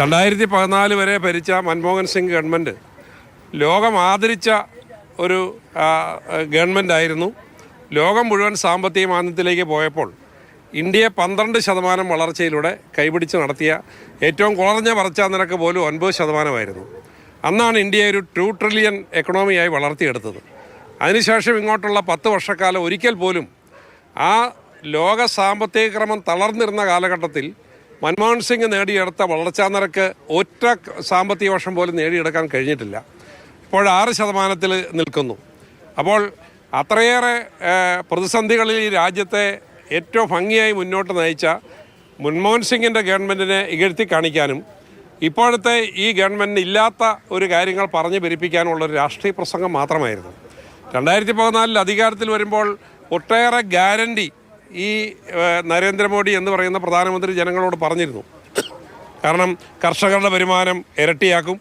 രണ്ടായിരത്തി പതിനാല് വരെ ഭരിച്ച മൻമോഹൻ സിംഗ് ഗവൺമെന്റ് ലോകം ആദരിച്ച ഒരു ഗവൺമെന്റ് ആയിരുന്നു. ലോകം മുഴുവൻ സാമ്പത്തിക മാന്ദ്യത്തിലേക്ക് പോയപ്പോൾ ഇന്ത്യയെ പന്ത്രണ്ട് ശതമാനം വളർച്ചയിലൂടെ കൈപിടിച്ച് നടത്തിയ ഏറ്റവും കുറഞ്ഞ വളർച്ചാ നിരക്ക് പോലും ഒൻപത് ശതമാനമായിരുന്നു. അന്നാണ് ഇന്ത്യയെ ഒരു ടു ട്രില്യൺ എക്കണോമിയായി വളർത്തിയെടുത്തത്. അതിനുശേഷം ഇങ്ങോട്ടുള്ള പത്ത് വർഷക്കാലം ഒരിക്കൽ പോലും ആ ലോക സാമ്പത്തിക ക്രമം തളർന്നിരുന്ന കാലഘട്ടത്തിൽ മൻമോഹൻ സിംഗ് നേടിയെടുത്ത വളർച്ചാ നിരക്ക് ഒറ്റ സാമ്പത്തിക വർഷം പോലും നേടിയെടുക്കാൻ കഴിഞ്ഞിട്ടില്ല. ഇപ്പോൾ ആറ് ശതമാനത്തിൽ നിൽക്കുന്നു. അപ്പോൾ അത്രയേറെ പ്രതിസന്ധികളിൽ ഈ രാജ്യത്തെ ഏറ്റവും ഭംഗിയായി മുന്നോട്ട് നയിച്ച മൻമോഹൻ സിംഗിന്റെ ഗവൺമെന്റിനെ ഇകഴ്ത്തി കാണിക്കാനും ഇപ്പോഴത്തെ ഈ ഗവൺമെന്റിന് ഇല്ലാത്ത ഒരു കാര്യങ്ങൾ പറഞ്ഞു പെരുപ്പിക്കാനുള്ള ഒരു രാഷ്ട്രീയ പ്രസംഗം മാത്രമായിരുന്നു. രണ്ടായിരത്തി പതിനാലിൽ അധികാരത്തിൽ വരുമ്പോൾ ഒട്ടേറെ ഗ്യാരണ്ടി ഈ നരേന്ദ്രമോദി എന്ന് പറയുന്ന പ്രധാനമന്ത്രി ജനങ്ങളോട് പറഞ്ഞിരുന്നു. കാരണം കർഷകരുടെ വരുമാനം ഇരട്ടിയാക്കും.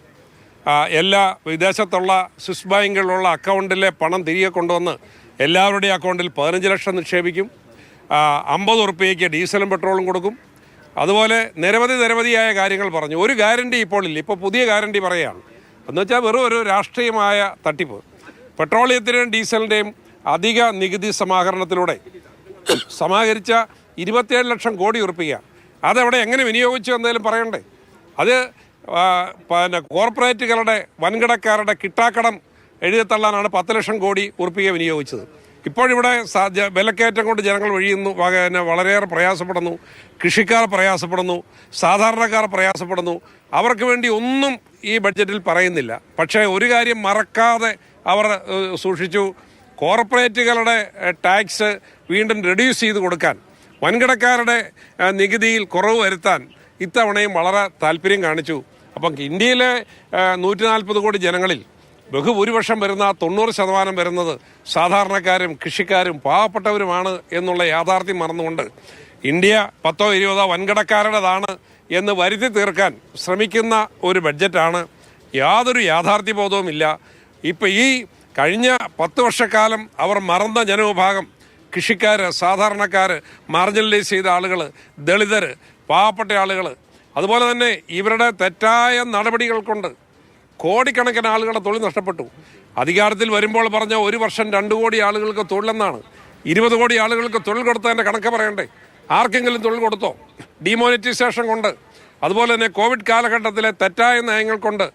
എല്ലാ വിദേശത്തുള്ള സ്വിസ് ബാങ്കുകളിലുള്ള അക്കൗണ്ടിലെ പണം തിരികെ കൊണ്ടുവന്ന് എല്ലാവരുടെയും അക്കൗണ്ടിൽ പതിനഞ്ച് ലക്ഷം നിക്ഷേപിക്കും. അമ്പത് ഉറുപ്പ്യയ്ക്ക് ഡീസലും പെട്രോളും കൊടുക്കും. അതുപോലെ നിരവധി നിരവധിയായ കാര്യങ്ങൾ പറഞ്ഞു. ഒരു ഗ്യാരണ്ടി ഇപ്പോൾ ഇല്ല. ഇപ്പോൾ പുതിയ ഗ്യാരണ്ടി പറയുകയാണ്. എന്ന് വെച്ചാൽ വെറും ഒരു രാഷ്ട്രീയമായ തട്ടിപ്പ്. പെട്രോളിയത്തിന്റെയും ഡീസലിന്റെയും അധിക നികുതി സമാഹരണത്തിലൂടെ സമാഹരിച്ച ഇരുപത്തിയേഴ് ലക്ഷം കോടി ഉറപ്പിക്കുക. അതെവിടെ എങ്ങനെ വിനിയോഗിച്ചു എന്നതിലും പറയണ്ടേ. അത് പിന്നെ കോർപ്പറേറ്റുകളുടെ വൻകിടക്കാരുടെ കിട്ടാക്കടം എഴുതിത്തള്ളാനാണ് പത്ത് ലക്ഷം കോടി ഉറപ്പിക്കുക വിനിയോഗിച്ചത്. ഇപ്പോഴിവിടെ വിലക്കയറ്റം കൊണ്ട് ജനങ്ങൾ വഴിയുന്നു വ- പിന്നെ വളരെയേറെ പ്രയാസപ്പെടുന്നു കൃഷിക്കാർ പ്രയാസപ്പെടുന്നു സാധാരണക്കാർ പ്രയാസപ്പെടുന്നു. അവർക്ക് വേണ്ടി ഒന്നും ഈ ബഡ്ജറ്റിൽ പറയുന്നില്ല. പക്ഷേ ഒരു കാര്യം മറക്കാതെ അവർ സൂക്ഷിച്ചു കോർപ്പറേറ്റുകളുടെ ടാക്സ് വീണ്ടും റെഡ്യൂസ് ചെയ്ത് കൊടുക്കാൻ വൻകിടക്കാരുടെ നികുതിയിൽ കുറവ് വരുത്താൻ ഇത്തവണയും വളരെ താല്പര്യം കാണിച്ചു. അപ്പം ഇന്ത്യയിലെ നൂറ്റി നാൽപ്പത് കോടി ജനങ്ങളിൽ ബഹുഭൂരിപക്ഷം വരുന്ന തൊണ്ണൂറ് ശതമാനം വരുന്നത് സാധാരണക്കാരും കൃഷിക്കാരും പാവപ്പെട്ടവരുമാണ് എന്നുള്ള യാഥാർത്ഥ്യം മറന്നുകൊണ്ട് ഇന്ത്യ പത്തോ ഇരുപതോ വൻകിടക്കാരുടേതാണ് എന്ന് വരുത്തി തീർക്കാൻ ശ്രമിക്കുന്ന ഒരു ബഡ്ജറ്റാണ്. യാതൊരു യാഥാർത്ഥ്യബോധവുമില്ല. ഇപ്പം ഈ കഴിഞ്ഞ പത്ത് വർഷക്കാലം അവർ മറന്ന ജനവിഭാഗം. കൃഷിക്കാർ സാധാരണക്കാർ മാർജിനലൈസ് ചെയ്ത ആളുകൾ ദളിതർ പാവപ്പെട്ട ആളുകൾ അതുപോലെ തന്നെ ഇവരുടെ തെറ്റായ നടപടികൾ കൊണ്ട് കോടിക്കണക്കിന് ആളുകളുടെ തൊഴിൽ നഷ്ടപ്പെട്ടു. അധികാരത്തിൽ വരുമ്പോൾ പറഞ്ഞ ഒരു വർഷം രണ്ട് കോടി ആളുകൾക്ക് തൊഴിലെന്നാണ്. ഇരുപത് കോടി ആളുകൾക്ക് തൊഴിൽ കൊടുത്തതിന്റെ കണക്ക് പറയണ്ടേ? ആർക്കെങ്കിലും തൊഴിൽ കൊടുത്തോ? ഡിമോണിറ്റൈസേഷൻ കൊണ്ട്. അതുപോലെ തന്നെ കോവിഡ് കാലഘട്ടത്തിലെ തെറ്റായ നയങ്ങൾ കൊണ്ട്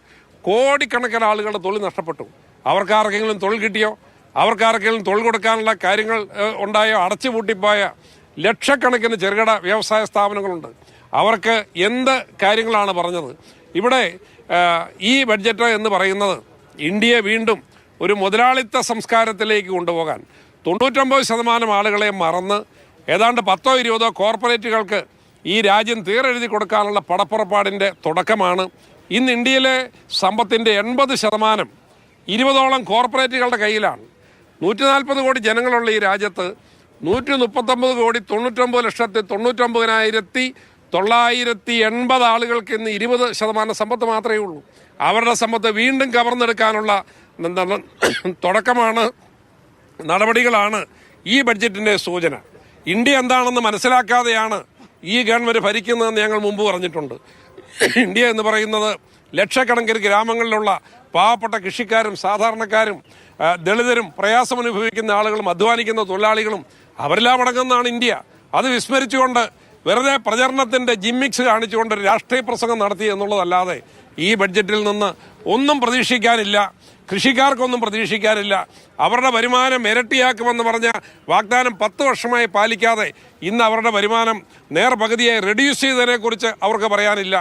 കോടിക്കണക്കിന് ആളുകളുടെ തൊഴിൽ നഷ്ടപ്പെട്ടു. അവർക്ക് ആർക്കെങ്കിലും തൊഴിൽ കിട്ടിയോ? അവർക്ക് ആർക്കെങ്കിലും തൊഴിൽ കൊടുക്കാനുള്ള കാര്യങ്ങൾ ഉണ്ടായോ? അടച്ചുപൂട്ടിപ്പോയ ലക്ഷക്കണക്കിന് ചെറുകിട വ്യവസായ സ്ഥാപനങ്ങളുണ്ട്. അവർക്ക് എന്ത് കാര്യങ്ങളാണ് പറഞ്ഞത്? ഇവിടെ ഈ ബഡ്ജറ്റ് എന്ന് പറയുന്നത് ഇന്ത്യയെ വീണ്ടും ഒരു മുതലാളിത്ത സംസ്കാരത്തിലേക്ക് കൊണ്ടുപോകാൻ. തൊണ്ണൂറ്റൊമ്പത് ശതമാനം ആളുകളെ മറന്ന് ഏതാണ്ട് പത്തോ ഇരുപതോ കോർപ്പറേറ്റുകൾക്ക് ഈ രാജ്യം തീരെഴുതി കൊടുക്കാനുള്ള പടപ്പുറപ്പാടിന്റെ തുടക്കമാണ്. ഇന്ന് ഇന്ത്യയിലെ സമ്പത്തിന്റെ എൺപത് ശതമാനം ഇരുപതോളം കോർപ്പറേറ്റുകളുടെ കയ്യിലാണ്. നൂറ്റി നാൽപ്പത് കോടി ജനങ്ങളുള്ള ഈ രാജ്യത്ത് നൂറ്റി മുപ്പത്തൊമ്പത് കോടി തൊണ്ണൂറ്റൊമ്പത് ലക്ഷത്തി തൊണ്ണൂറ്റൊമ്പതിനായിരത്തി തൊള്ളായിരത്തി എൺപത് ആളുകൾക്ക് ഇന്ന് ഇരുപത് ശതമാനം സമ്പത്ത് മാത്രമേ ഉള്ളൂ. അവരുടെ സമ്പത്ത് വീണ്ടും കവർന്നെടുക്കാനുള്ള തുടക്കമാണ് നടപടികളാണ് ഈ ബഡ്ജറ്റിന്റെ സൂചന. ഇന്ത്യ എന്താണെന്ന് മനസ്സിലാക്കാതെയാണ് ഈ ഗവൺമെന്റ് ഭരിക്കുന്നതെന്ന് ഞങ്ങൾ മുമ്പ് പറഞ്ഞിട്ടുണ്ട്. ഇന്ത്യ എന്ന് പറയുന്നത് ലക്ഷക്കണക്കിന് ഗ്രാമങ്ങളിലുള്ള പാവപ്പെട്ട കൃഷിക്കാരും സാധാരണക്കാരും ദളിതരും പ്രയാസം അനുഭവിക്കുന്ന ആളുകളും അധ്വാനിക്കുന്ന തൊഴിലാളികളും അവരെല്ലാം അടങ്ങുന്നതാണ് ഇന്ത്യ. അത് വിസ്മരിച്ചുകൊണ്ട് വെറുതെ പ്രചരണത്തിന്റെ ജിമ്മിക്സ് കാണിച്ചുകൊണ്ട് രാഷ്ട്രീയ പ്രസംഗം നടത്തി എന്നുള്ളതല്ലാതെ ഈ ബഡ്ജറ്റിൽ നിന്ന് ഒന്നും പ്രതീക്ഷിക്കാനില്ല. കൃഷിക്കാർക്കൊന്നും പ്രതീക്ഷിക്കാനില്ല. അവരുടെ വരുമാനം ഇരട്ടിയാക്കുമെന്ന് പറഞ്ഞ വാഗ്ദാനം പത്ത് വർഷമായി പാലിക്കാതെ ഇന്ന് അവരുടെ വരുമാനം നേർപകുതിയായി റെഡ്യൂസ് ചെയ്തതിനെക്കുറിച്ച് അവർക്ക് പറയാനില്ല.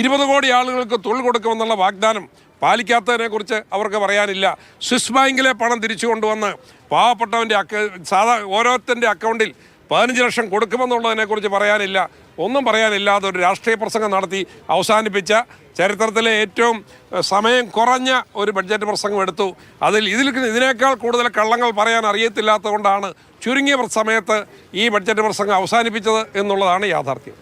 ഇരുപത് കോടി ആളുകൾക്ക് തൊഴിൽ കൊടുക്കുമെന്നുള്ള വാഗ്ദാനം പാലിക്കാത്തതിനെക്കുറിച്ച് അവർക്ക് പറയാനില്ല. സ്വിസ് ബാങ്കിലെ പണം തിരിച്ചു കൊണ്ടുവന്ന് പാവപ്പെട്ടവന്റെ അക്ക സാധാ ഓരോരുത്തന്റെ അക്കൗണ്ടിൽ പതിനഞ്ച് ലക്ഷം കൊടുക്കുമെന്നുള്ളതിനെക്കുറിച്ച് പറയാനില്ല. ഒന്നും പറയാനില്ലാതെ ഒരു രാഷ്ട്രീയ പ്രസംഗം നടത്തി അവസാനിപ്പിച്ച ചരിത്രത്തിലെ ഏറ്റവും സമയം കുറഞ്ഞ ഒരു ബഡ്ജറ്റ് പ്രസംഗം എടുത്തു. അതിൽ ഇതിൽ ഇതിനേക്കാൾ കൂടുതൽ കള്ളങ്ങൾ പറയാൻ അറിയത്തില്ലാത്തതുകൊണ്ടാണ് ചുരുങ്ങിയ സമയത്ത് ഈ ബഡ്ജറ്റ് പ്രസംഗം അവസാനിപ്പിച്ചത് എന്നുള്ളതാണ് യാഥാർത്ഥ്യം.